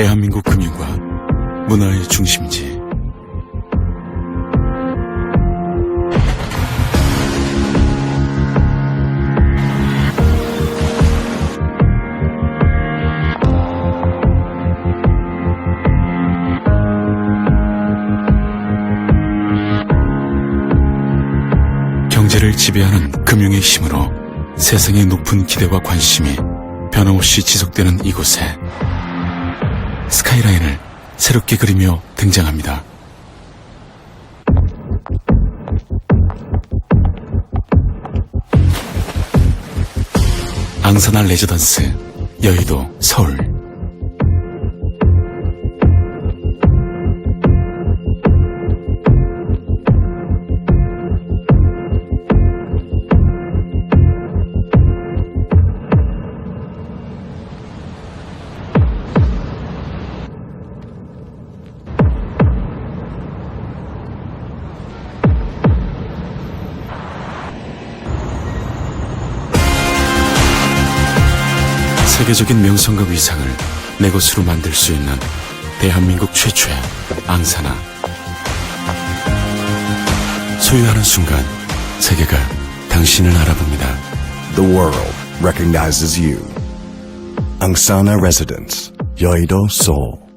대한민국 금융과 문화의 중심지. 경제를 지배하는 금융의 힘으로 세상의 높은 기대와 관심이 변함없이 지속되는 이곳에 스카이라인을 새롭게 그리며 등장합니다. 앙사나 레저던스 여의도 서울 세계적인 명성과 위상을 내 것으로 만들 수 있는 대한민국 최초의 앙사나 소유하는 순간 세계가 당신을 알아봅니다. The world recognizes you. Angsana Residence, Yoido Seoul.